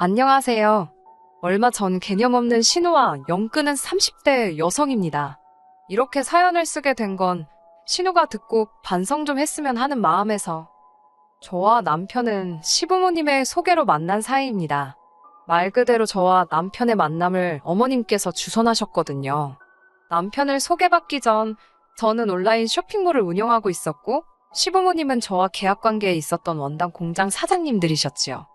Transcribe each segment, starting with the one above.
안녕하세요. 얼마 전 개념 없는 신우와 영끄는 30대 여성입니다. 이렇게 사연을 쓰게 된 건 신우가 듣고 반성 좀 했으면 하는 마음에서 저와 남편은 시부모님의 소개로 만난 사이입니다. 말 그대로 저와 남편의 만남을 어머님께서 주선하셨거든요. 남편을 소개받기 전 저는 온라인 쇼핑몰을 운영하고 있었고 시부모님은 저와 계약 관계에 있었던 원당 공장 사장님들이셨지요.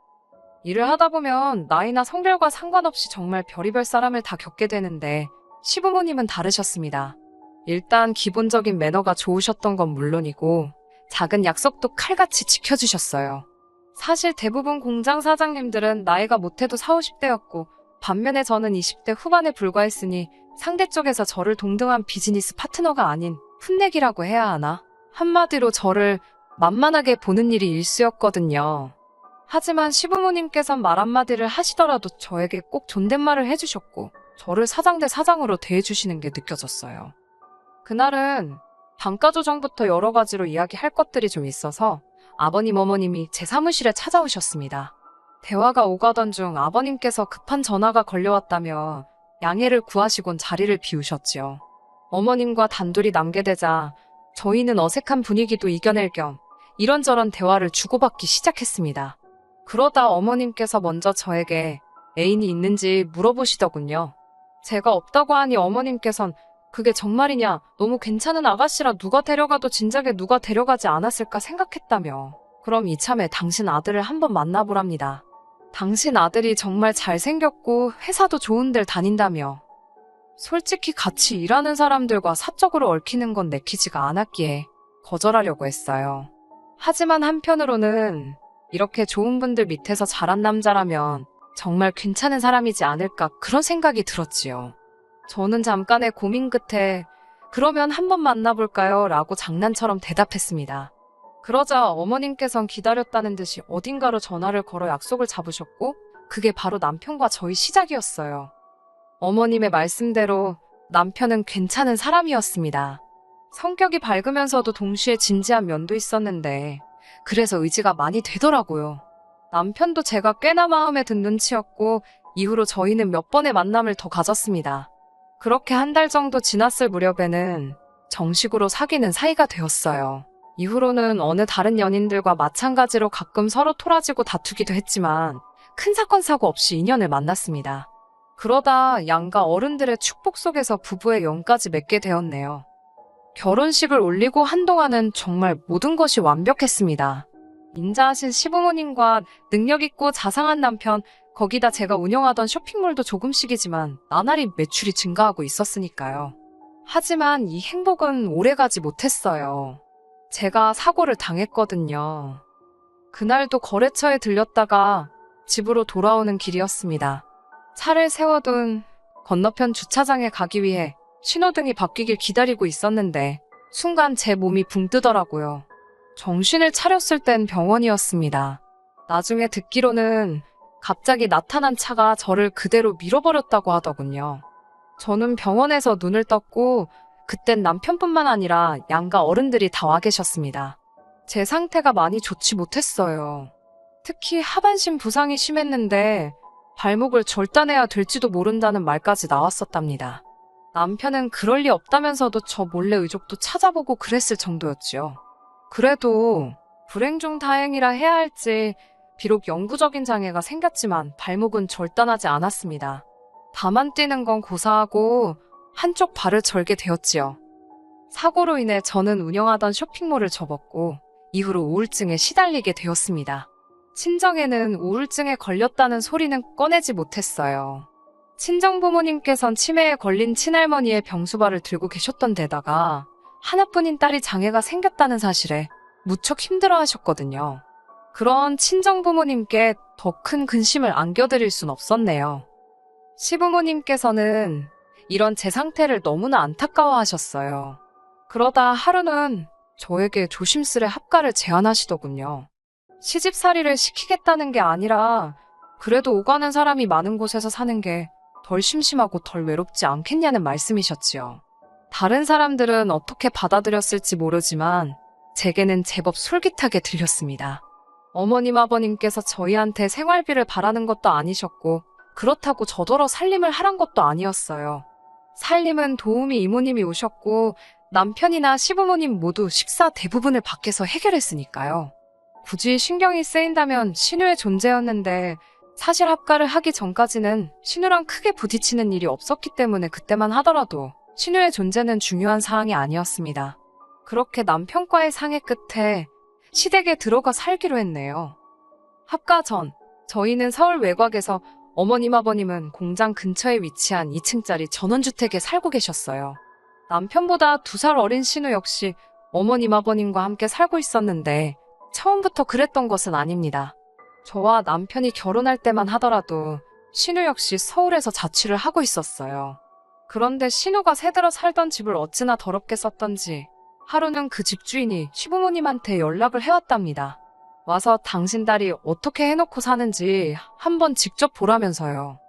일을 하다 보면 나이나 성별과 상관없이 정말 별의별 사람을 다 겪게 되는데 시부모님은 다르셨습니다. 일단 기본적인 매너가 좋으셨던 건 물론이고 작은 약속도 칼같이 지켜주셨어요. 사실 대부분 공장 사장님들은 나이가 못해도 40, 50대였고 반면에 저는 20대 후반에 불과했으니 상대 쪽에서 저를 동등한 비즈니스 파트너가 아닌 풋내기라고 해야 하나? 한마디로 저를 만만하게 보는 일이 일수였거든요. 하지만 시부모님께선 말 한마디를 하시더라도 저에게 꼭 존댓말을 해주셨고 저를 사장 대 사장으로 대해주시는 게 느껴졌어요. 그날은 단가 조정부터 여러 가지로 이야기할 것들이 좀 있어서 아버님 어머님이 제 사무실에 찾아오셨습니다. 대화가 오가던 중 아버님께서 급한 전화가 걸려왔다며 양해를 구하시곤 자리를 비우셨지요. 어머님과 단둘이 남게 되자 저희는 어색한 분위기도 이겨낼 겸 이런저런 대화를 주고받기 시작했습니다. 그러다 어머님께서 먼저 저에게 애인이 있는지 물어보시더군요. 제가 없다고 하니 어머님께선 그게 정말이냐, 너무 괜찮은 아가씨라 누가 데려가도 진작에 누가 데려가지 않았을까 생각했다며. 그럼 이참에 당신 아들을 한번 만나보랍니다. 당신 아들이 정말 잘생겼고 회사도 좋은 데를 다닌다며. 솔직히 같이 일하는 사람들과 사적으로 얽히는 건 내키지가 않았기에 거절하려고 했어요. 하지만 한편으로는 이렇게 좋은 분들 밑에서 자란 남자라면 정말 괜찮은 사람이지 않을까 그런 생각이 들었지요. 저는 잠깐의 고민 끝에 그러면 한번 만나볼까요? 라고 장난처럼 대답했습니다. 그러자 어머님께선 기다렸다는 듯이 어딘가로 전화를 걸어 약속을 잡으셨고 그게 바로 남편과 저희 시작이었어요. 어머님의 말씀대로 남편은 괜찮은 사람이었습니다. 성격이 밝으면서도 동시에 진지한 면도 있었는데 그래서 의지가 많이 되더라고요. 남편도 제가 꽤나 마음에 든 눈치였고 이후로 저희는 몇 번의 만남을 더 가졌습니다. 그렇게 한 달 정도 지났을 무렵에는 정식으로 사귀는 사이가 되었어요. 이후로는 어느 다른 연인들과 마찬가지로 가끔 서로 토라지고 다투기도 했지만 큰 사건 사고 없이 인연을 만났습니다. 그러다 양가 어른들의 축복 속에서 부부의 영까지 맺게 되었네요. 결혼식을 올리고 한동안은 정말 모든 것이 완벽했습니다. 인자하신 시부모님과 능력있고 자상한 남편, 거기다 제가 운영하던 쇼핑몰도 조금씩이지만 나날이 매출이 증가하고 있었으니까요. 하지만 이 행복은 오래가지 못했어요. 제가 사고를 당했거든요. 그날도 거래처에 들렸다가 집으로 돌아오는 길이었습니다. 차를 세워둔 건너편 주차장에 가기 위해 신호등이 바뀌길 기다리고 있었는데 순간 제 몸이 붕 뜨더라고요. 정신을 차렸을 땐 병원이었습니다. 나중에 듣기로는 갑자기 나타난 차가 저를 그대로 밀어버렸다고 하더군요. 저는 병원에서 눈을 떴고 그땐 남편뿐만 아니라 양가 어른들이 다 와 계셨습니다. 제 상태가 많이 좋지 못했어요. 특히 하반신 부상이 심했는데 발목을 절단해야 될지도 모른다는 말까지 나왔었답니다. 남편은 그럴 리 없다면서도 저 몰래 의족도 찾아보고 그랬을 정도였지요. 그래도 불행 중 다행이라 해야 할지 비록 영구적인 장애가 생겼지만 발목은 절단하지 않았습니다. 다만 뛰는 건 고사하고 한쪽 발을 절게 되었지요. 사고로 인해 저는 운영하던 쇼핑몰을 접었고 이후로 우울증에 시달리게 되었습니다. 친정에는 우울증에 걸렸다는 소리는 꺼내지 못했어요. 친정 부모님께선 치매에 걸린 친할머니의 병수발을 들고 계셨던 데다가 하나뿐인 딸이 장애가 생겼다는 사실에 무척 힘들어 하셨거든요. 그런 친정 부모님께 더 큰 근심을 안겨드릴 순 없었네요. 시부모님께서는 이런 제 상태를 너무나 안타까워 하셨어요. 그러다 하루는 저에게 조심스레 합가를 제안하시더군요. 시집살이를 시키겠다는 게 아니라 그래도 오가는 사람이 많은 곳에서 사는 게 덜 심심하고 덜 외롭지 않겠냐는 말씀이셨지요. 다른 사람들은 어떻게 받아들였을지 모르지만 제게는 제법 솔깃하게 들렸습니다. 어머님 아버님께서 저희한테 생활비를 바라는 것도 아니셨고 그렇다고 저더러 살림을 하란 것도 아니었어요. 살림은 도우미 이모님이 오셨고 남편이나 시부모님 모두 식사 대부분을 밖에서 해결했으니까요. 굳이 신경이 쓰인다면 신우의 존재였는데 사실 합가를 하기 전까지는 신우랑 크게 부딪히는 일이 없었기 때문에 그때만 하더라도 신우의 존재는 중요한 사항이 아니었습니다. 그렇게 남편과의 상의 끝에 시댁에 들어가 살기로 했네요. 합가 전, 저희는 서울 외곽에서 어머님 아버님은 공장 근처에 위치한 2층짜리 전원주택에 살고 계셨어요. 남편보다 두 살 어린 신우 역시 어머님 아버님과 함께 살고 있었는데 처음부터 그랬던 것은 아닙니다. 저와 남편이 결혼할 때만 하더라도 신우 역시 서울에서 자취를 하고 있었어요. 그런데 신우가 새들어 살던 집을 어찌나 더럽게 썼던지 하루는 그 집주인이 시부모님한테 연락을 해왔답니다. 와서 당신 딸이 어떻게 해놓고 사는지 한번 직접 보라면서요.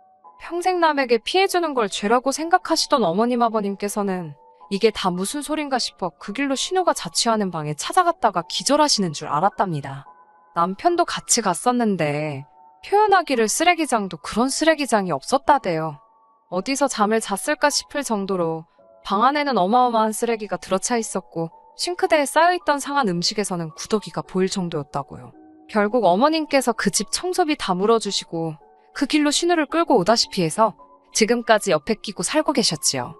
평생 남에게 피해주는 걸 죄라고 생각하시던 어머님 아버님께서는 이게 다 무슨 소린가 싶어 그 길로 신우가 자취하는 방에 찾아갔다가 기절하시는 줄 알았답니다. 남편도 같이 갔었는데 표현하기를 쓰레기장도 그런 쓰레기장이 없었다대요. 어디서 잠을 잤을까 싶을 정도로 방 안에는 어마어마한 쓰레기가 들어차 있었고 싱크대에 쌓여있던 상한 음식에서는 구더기가 보일 정도였다고요. 결국 어머님께서 그 집 청소비 다 물어주시고 그 길로 신우를 끌고 오다시피 해서 지금까지 옆에 끼고 살고 계셨지요.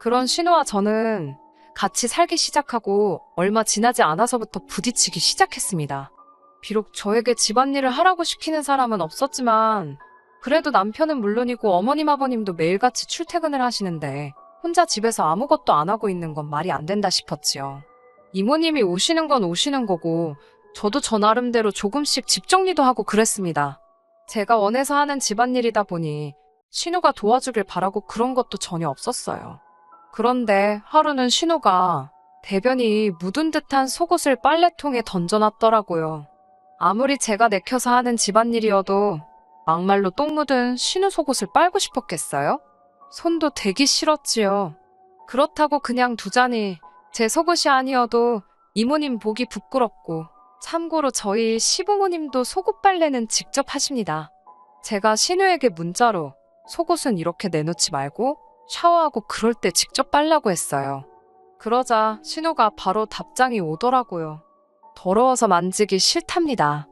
그런 신우와 저는 같이 살기 시작하고 얼마 지나지 않아서부터 부딪히기 시작했습니다. 비록 저에게 집안일을 하라고 시키는 사람은 없었지만 그래도 남편은 물론이고 어머님 아버님도 매일같이 출퇴근을 하시는데 혼자 집에서 아무것도 안 하고 있는 건 말이 안 된다 싶었지요. 이모님이 오시는 건 오시는 거고 저도 저 나름대로 조금씩 집 정리도 하고 그랬습니다. 제가 원해서 하는 집안일이다 보니 신우가 도와주길 바라고 그런 것도 전혀 없었어요. 그런데 하루는 신우가 대변이 묻은 듯한 속옷을 빨래통에 던져놨더라고요. 아무리 제가 내켜서 하는 집안일이어도 막말로 똥 묻은 신우 속옷을 빨고 싶었겠어요? 손도 대기 싫었지요. 그렇다고 그냥 두자니 제 속옷이 아니어도 이모님 보기 부끄럽고 참고로 저희 시부모님도 속옷 빨래는 직접 하십니다. 제가 신우에게 문자로 속옷은 이렇게 내놓지 말고 샤워하고 그럴 때 직접 빨라고 했어요. 그러자 신우가 바로 답장이 오더라고요. 더러워서 만지기 싫답니다.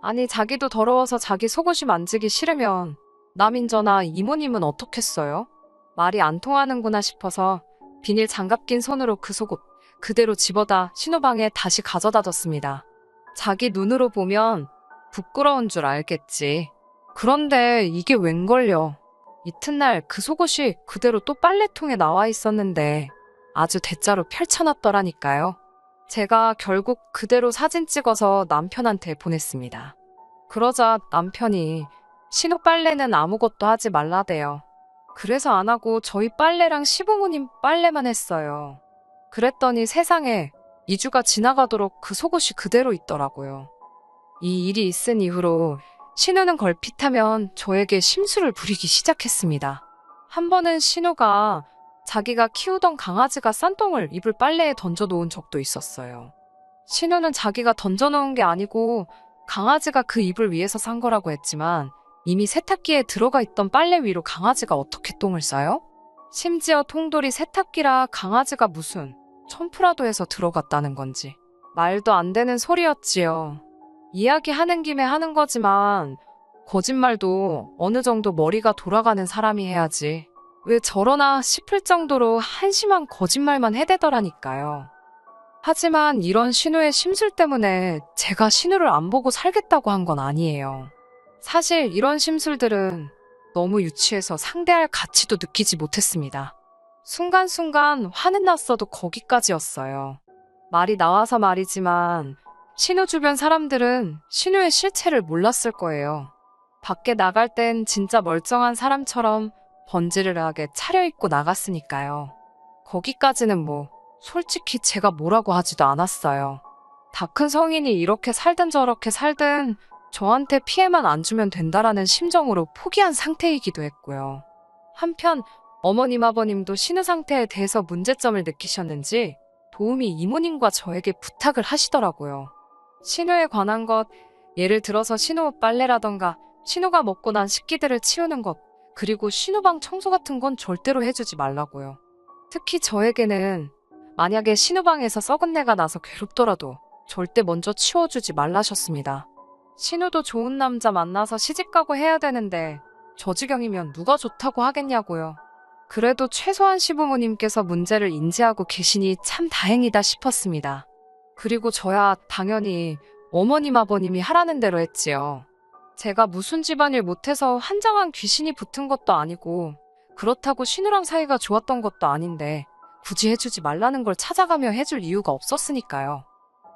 아니 자기도 더러워서 자기 속옷이 만지기 싫으면 남인저나 이모님은 어떻겠어요? 말이 안 통하는구나 싶어서 비닐 장갑 낀 손으로 그 속옷 그대로 집어다 신호방에 다시 가져다 뒀습니다. 자기 눈으로 보면 부끄러운 줄 알겠지. 그런데 이게 웬걸요. 이튿날 그 속옷이 그대로 또 빨래통에 나와 있었는데 아주 대자로 펼쳐놨더라니까요. 제가 결국 그대로 사진 찍어서 남편한테 보냈습니다. 그러자 남편이 신호 빨래는 아무것도 하지 말라대요. 그래서 안 하고 저희 빨래랑 시부모님 빨래만 했어요. 그랬더니 세상에 2주가 지나가도록 그 속옷이 그대로 있더라고요. 이 일이 있은 이후로 신우는 걸핏하면 저에게 심술을 부리기 시작했습니다. 한 번은 신우가 자기가 키우던 강아지가 싼 똥을 이불 빨래에 던져놓은 적도 있었어요. 신우는 자기가 던져놓은 게 아니고 강아지가 그 이불 위에서 산 거라고 했지만 이미 세탁기에 들어가 있던 빨래 위로 강아지가 어떻게 똥을 싸요? 심지어 통돌이 세탁기라 강아지가 무슨 천프라도에서 들어갔다는 건지 말도 안 되는 소리였지요. 이야기하는 김에 하는 거지만 거짓말도 어느 정도 머리가 돌아가는 사람이 해야지. 왜 저러나 싶을 정도로 한심한 거짓말만 해대더라니까요. 하지만 이런 신우의 심술 때문에 제가 신우를 안 보고 살겠다고 한 건 아니에요. 사실 이런 심술들은 너무 유치해서 상대할 가치도 느끼지 못했습니다. 순간순간 화는 났어도 거기까지였어요. 말이 나와서 말이지만 신우 주변 사람들은 신우의 실체를 몰랐을 거예요. 밖에 나갈 땐 진짜 멀쩡한 사람처럼 번지르르하게 차려입고 나갔으니까요. 거기까지는 뭐 솔직히 제가 뭐라고 하지도 않았어요. 다 큰 성인이 이렇게 살든 저렇게 살든 저한테 피해만 안 주면 된다라는 심정으로 포기한 상태이기도 했고요. 한편 어머님 아버님도 신우 상태에 대해서 문제점을 느끼셨는지 도움이 이모님과 저에게 부탁을 하시더라고요. 신우에 관한 것 예를 들어서 신우 빨래라던가 신우가 먹고 난 식기들을 치우는 것, 그리고 신우방 청소 같은 건 절대로 해주지 말라고요. 특히 저에게는 만약에 신우방에서 썩은 내가 나서 괴롭더라도 절대 먼저 치워주지 말라셨습니다. 신우도 좋은 남자 만나서 시집가고 해야 되는데 저 지경이면 누가 좋다고 하겠냐고요. 그래도 최소한 시부모님께서 문제를 인지하고 계시니 참 다행이다 싶었습니다. 그리고 저야 당연히 어머님 아버님이 하라는 대로 했지요. 제가 무슨 집안일 못해서 한장한 귀신이 붙은 것도 아니고 그렇다고 신우랑 사이가 좋았던 것도 아닌데 굳이 해주지 말라는 걸 찾아가며 해줄 이유가 없었으니까요.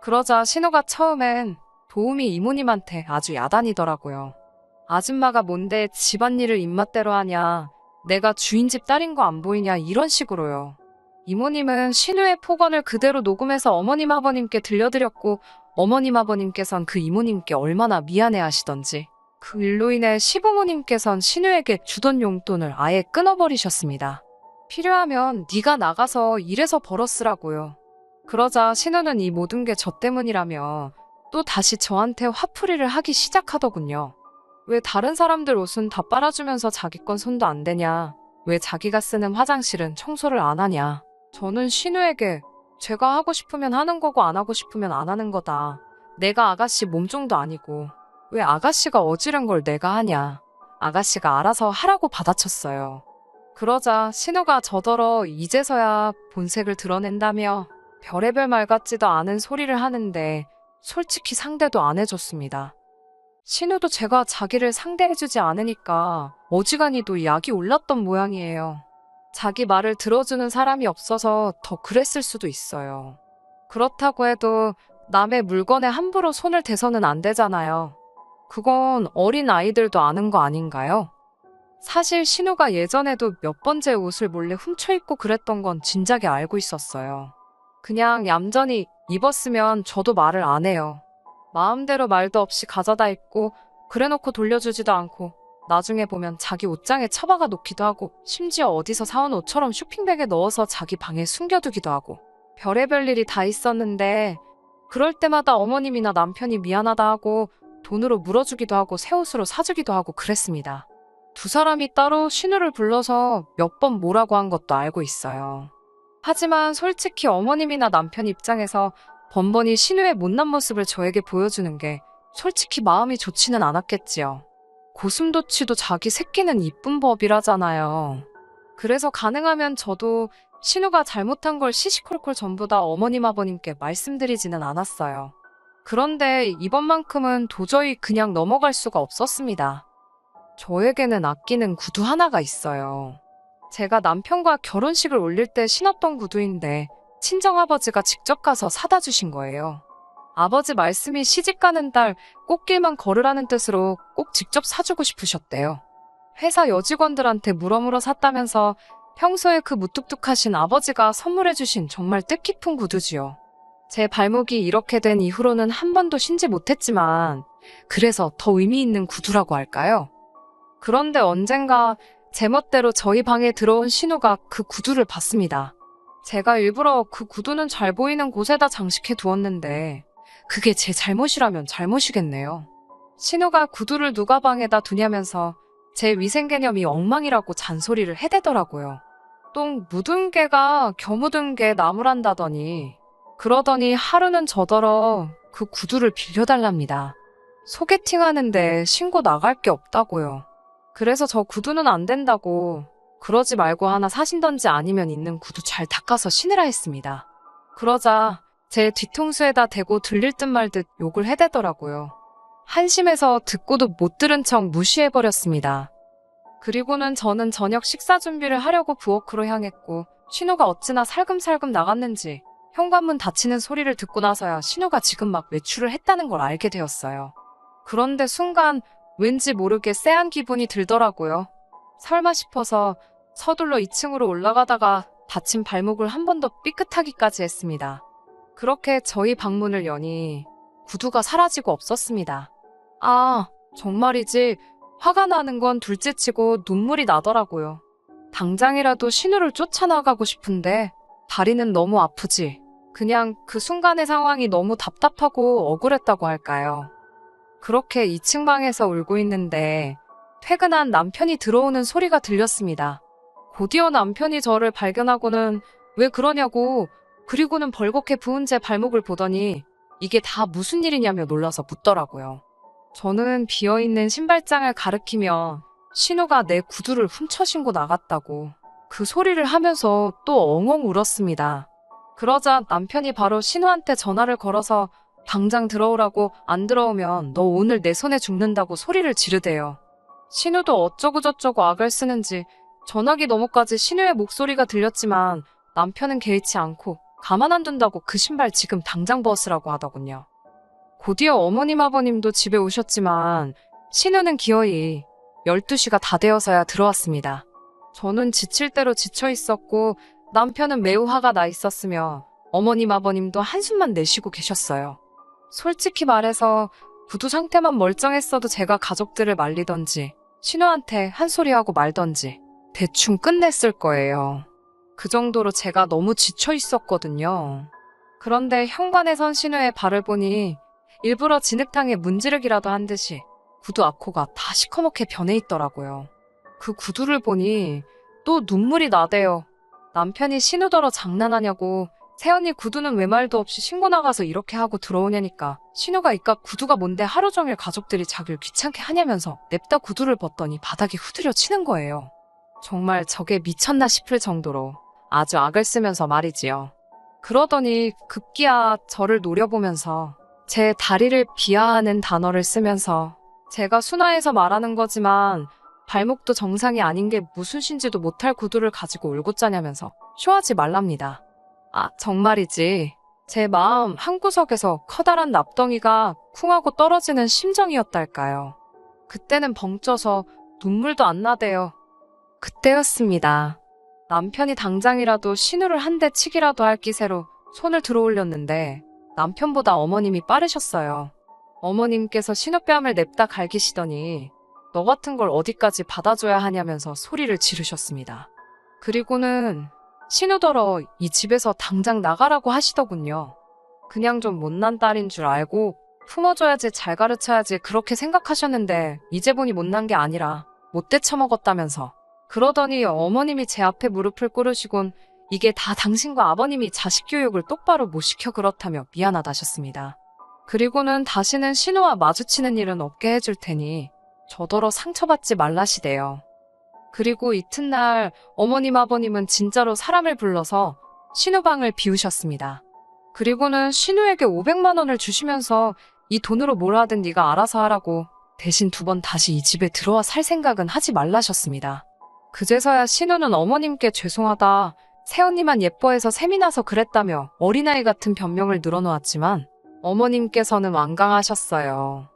그러자 신우가 처음엔 도우미 이모님한테 아주 야단이더라고요. 아줌마가 뭔데 집안일을 입맛대로 하냐, 내가 주인집 딸인 거 안 보이냐 이런 식으로요. 이모님은 신우의 폭언을 그대로 녹음해서 어머님 아버님께 들려드렸고 어머님 아버님께선 그 이모님께 얼마나 미안해 하시던지 그 일로 인해 시부모님께선 신우에게 주던 용돈을 아예 끊어버리셨습니다. 필요하면 네가 나가서 일해서 벌었으라고요. 그러자 신우는 이 모든 게 저 때문이라며 또 다시 저한테 화풀이를 하기 시작하더군요. 왜 다른 사람들 옷은 다 빨아주면서 자기 건 손도 안 대냐? 왜 자기가 쓰는 화장실은 청소를 안 하냐? 저는 신우에게 제가 하고 싶으면 하는 거고 안 하고 싶으면 안 하는 거다. 내가 아가씨 몸종도 아니고 왜 아가씨가 어지른 걸 내가 하냐. 아가씨가 알아서 하라고 받아쳤어요. 그러자 신우가 저더러 이제서야 본색을 드러낸다며 별의별 말 같지도 않은 소리를 하는데 솔직히 상대도 안 해줬습니다. 신우도 제가 자기를 상대해주지 않으니까 어지간히도 약이 올랐던 모양이에요. 자기 말을 들어주는 사람이 없어서 더 그랬을 수도 있어요. 그렇다고 해도 남의 물건에 함부로 손을 대서는 안 되잖아요. 그건 어린 아이들도 아는 거 아닌가요? 사실 신우가 예전에도 몇번제 옷을 몰래 훔쳐 입고 그랬던 건 진작에 알고 있었어요. 그냥 얌전히 입었으면 저도 말을 안 해요. 마음대로 말도 없이 가져다 입고 그래놓고 돌려주지도 않고 나중에 보면 자기 옷장에 처박아 놓기도 하고 심지어 어디서 사온 옷처럼 쇼핑백에 넣어서 자기 방에 숨겨두기도 하고 별의별 일이 다 있었는데 그럴 때마다 어머님이나 남편이 미안하다 하고 돈으로 물어주기도 하고 새 옷으로 사주기도 하고 그랬습니다. 두 사람이 따로 신우를 불러서 몇 번 뭐라고 한 것도 알고 있어요. 하지만 솔직히 어머님이나 남편 입장에서 번번이 신우의 못난 모습을 저에게 보여주는 게 솔직히 마음이 좋지는 않았겠지요. 고슴도치도 자기 새끼는 이쁜 법이라잖아요. 그래서 가능하면 저도 신우가 잘못한 걸 시시콜콜 전부 다 어머님 아버님께 말씀드리지는 않았어요. 그런데 이번만큼은 도저히 그냥 넘어갈 수가 없었습니다. 저에게는 아끼는 구두 하나가 있어요. 제가 남편과 결혼식을 올릴 때 신었던 구두인데 친정아버지가 직접 가서 사다 주신 거예요. 아버지 말씀이 시집가는 딸 꽃길만 걸으라는 뜻으로 꼭 직접 사주고 싶으셨대요. 회사 여직원들한테 물어물어 샀다면서 평소에 그 무뚝뚝하신 아버지가 선물해주신 정말 뜻깊은 구두지요. 제 발목이 이렇게 된 이후로는 한 번도 신지 못했지만 그래서 더 의미 있는 구두라고 할까요? 그런데 언젠가 제멋대로 저희 방에 들어온 신우가 그 구두를 봤습니다. 제가 일부러 그 구두는 잘 보이는 곳에다 장식해 두었는데 그게 제 잘못이라면 잘못이겠네요. 신우가 구두를 누가 방에다 두냐면서 제 위생 개념이 엉망이라고 잔소리를 해대더라고요. 똥 묻은 개가 겨 묻은 개 나무란다더니 그러더니 하루는 저더러 그 구두를 빌려달랍니다. 소개팅 하는데 신고 나갈 게 없다고요. 그래서 저 구두는 안 된다고 그러지 말고 하나 사신던지 아니면 있는 구두 잘 닦아서 신으라 했습니다. 그러자 제 뒤통수에다 대고 들릴 듯 말 듯 욕을 해대더라고요. 한심해서 듣고도 못 들은 척 무시해버렸습니다. 그리고는 저는 저녁 식사 준비를 하려고 부엌으로 향했고 신우가 어찌나 살금살금 나갔는지 현관문 닫히는 소리를 듣고 나서야 신우가 지금 막 외출을 했다는 걸 알게 되었어요. 그런데 순간 왠지 모르게 쎄한 기분이 들더라고요. 설마 싶어서 서둘러 2층으로 올라가다가 다친 발목을 한 번 더 삐끗하기까지 했습니다. 그렇게 저희 방문을 여니 구두가 사라지고 없었습니다. 아, 정말이지. 화가 나는 건 둘째치고 눈물이 나더라고요. 당장이라도 신우를 쫓아나가고 싶은데 다리는 너무 아프지. 그냥 그 순간의 상황이 너무 답답하고 억울했다고 할까요. 그렇게 2층 방에서 울고 있는데 퇴근한 남편이 들어오는 소리가 들렸습니다. 곧이어 남편이 저를 발견하고는 왜 그러냐고 그리고는 벌겋게 부은 제 발목을 보더니 이게 다 무슨 일이냐며 놀라서 묻더라고요. 저는 비어있는 신발장을 가리키며 신우가 내 구두를 훔쳐 신고 나갔다고 그 소리를 하면서 또 엉엉 울었습니다. 그러자 남편이 바로 신우한테 전화를 걸어서 당장 들어오라고 안 들어오면 너 오늘 내 손에 죽는다고 소리를 지르대요. 신우도 어쩌고저쩌고 악을 쓰는지 전화기 너머까지 신우의 목소리가 들렸지만 남편은 개의치 않고 가만 안 둔다고 그 신발 지금 당장 벗으라고 하더군요. 곧이어 어머님 아버님도 집에 오셨지만 신우는 기어이 12시가 다 되어서야 들어왔습니다. 저는 지칠 대로 지쳐 있었고 남편은 매우 화가 나 있었으며 어머님 아버님도 한숨만 내쉬고 계셨어요. 솔직히 말해서 구두 상태만 멀쩡했어도 제가 가족들을 말리던지 신우한테 한 소리 하고 말던지 대충 끝냈을 거예요. 그 정도로 제가 너무 지쳐 있었거든요. 그런데 현관에 선 신우의 발을 보니 일부러 진흙탕에 문지르기라도 한 듯이 구두 앞코가 다 시커멓게 변해 있더라고요. 그 구두를 보니 또 눈물이 나대요. 남편이 신우더러 장난하냐고 새언니 구두는 왜 말도 없이 신고 나가서 이렇게 하고 들어오냐니까 신우가 이깟 구두가 뭔데 하루 종일 가족들이 자기를 귀찮게 하냐면서 냅다 구두를 벗더니 바닥에 후드려 치는 거예요. 정말 저게 미쳤나 싶을 정도로 아주 악을 쓰면서 말이지요. 그러더니 급기야 저를 노려보면서 제 다리를 비하하는 단어를 쓰면서 제가 순화해서 말하는 거지만 발목도 정상이 아닌 게 무슨 신지도 못할 구두를 가지고 울고 짜냐면서 쇼하지 말랍니다. 아, 정말이지. 제 마음 한구석에서 커다란 납덩이가 쿵하고 떨어지는 심정이었달까요. 그때는 벙쪄서 눈물도 안 나대요. 그때였습니다. 남편이 당장이라도 신우를 한 대 치기라도 할 기세로 손을 들어 올렸는데 남편보다 어머님이 빠르셨어요. 어머님께서 신우뺨을 냅다 갈기시더니 너 같은 걸 어디까지 받아줘야 하냐면서 소리를 지르셨습니다. 그리고는 신우더러 이 집에서 당장 나가라고 하시더군요. 그냥 좀 못난 딸인 줄 알고 품어줘야지 잘 가르쳐야지 그렇게 생각하셨는데 이제 보니 못난 게 아니라 못돼 처먹었다면서 그러더니 어머님이 제 앞에 무릎을 꿇으시곤 이게 다 당신과 아버님이 자식 교육을 똑바로 못 시켜 그렇다며 미안하다셨습니다. 그리고는 다시는 신우와 마주치는 일은 없게 해줄 테니 저더러 상처받지 말라시대요. 그리고 이튿날 어머님 아버님은 진짜로 사람을 불러서 신우방을 비우셨습니다. 그리고는 신우에게 500만 원을 주시면서 이 돈으로 뭘 하든 네가 알아서 하라고 대신 두 번 다시 이 집에 들어와 살 생각은 하지 말라셨습니다. 그제서야 신우는 어머님께 죄송하다. 새언니만 예뻐해서 셈이 나서 그랬다며 어린아이 같은 변명을 늘어놓았지만 어머님께서는 완강하셨어요.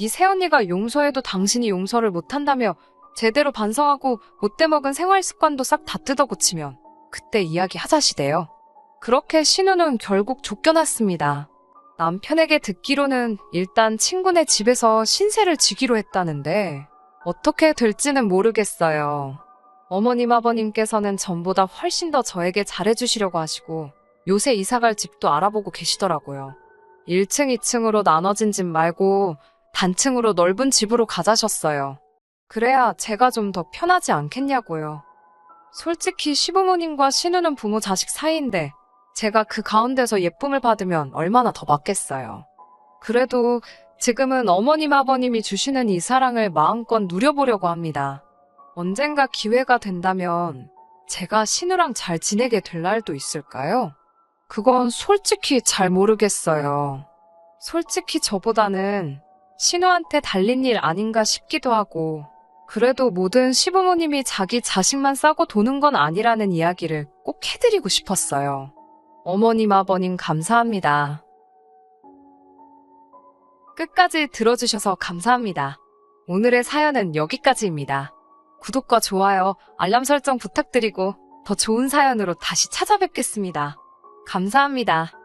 네 새언니가 용서해도 당신이 용서를 못한다며 제대로 반성하고 못돼 먹은 생활 습관도 싹 다 뜯어고치면 그때 이야기 하자시대요. 그렇게 신우는 결국 쫓겨났습니다. 남편에게 듣기로는 일단 친구네 집에서 신세를 지기로 했다는데 어떻게 될지는 모르겠어요. 어머님 아버님께서는 전보다 훨씬 더 저에게 잘해주시려고 하시고 요새 이사갈 집도 알아보고 계시더라고요. 1층, 2층으로 나눠진 집 말고 단층으로 넓은 집으로 가자셨어요. 그래야 제가 좀 더 편하지 않겠냐고요. 솔직히 시부모님과 신우는 부모 자식 사이인데 제가 그 가운데서 예쁨을 받으면 얼마나 더 맞겠어요. 그래도 지금은 어머님 아버님이 주시는 이 사랑을 마음껏 누려보려고 합니다. 언젠가 기회가 된다면 제가 신우랑 잘 지내게 될 날도 있을까요? 그건 솔직히 잘 모르겠어요. 솔직히 저보다는 신우한테 달린 일 아닌가 싶기도 하고, 그래도 모든 시부모님이 자기 자식만 싸고 도는 건 아니라는 이야기를 꼭 해드리고 싶었어요. 어머님, 아버님 감사합니다. 끝까지 들어주셔서 감사합니다. 오늘의 사연은 여기까지입니다. 구독과 좋아요, 알람 설정 부탁드리고 더 좋은 사연으로 다시 찾아뵙겠습니다. 감사합니다.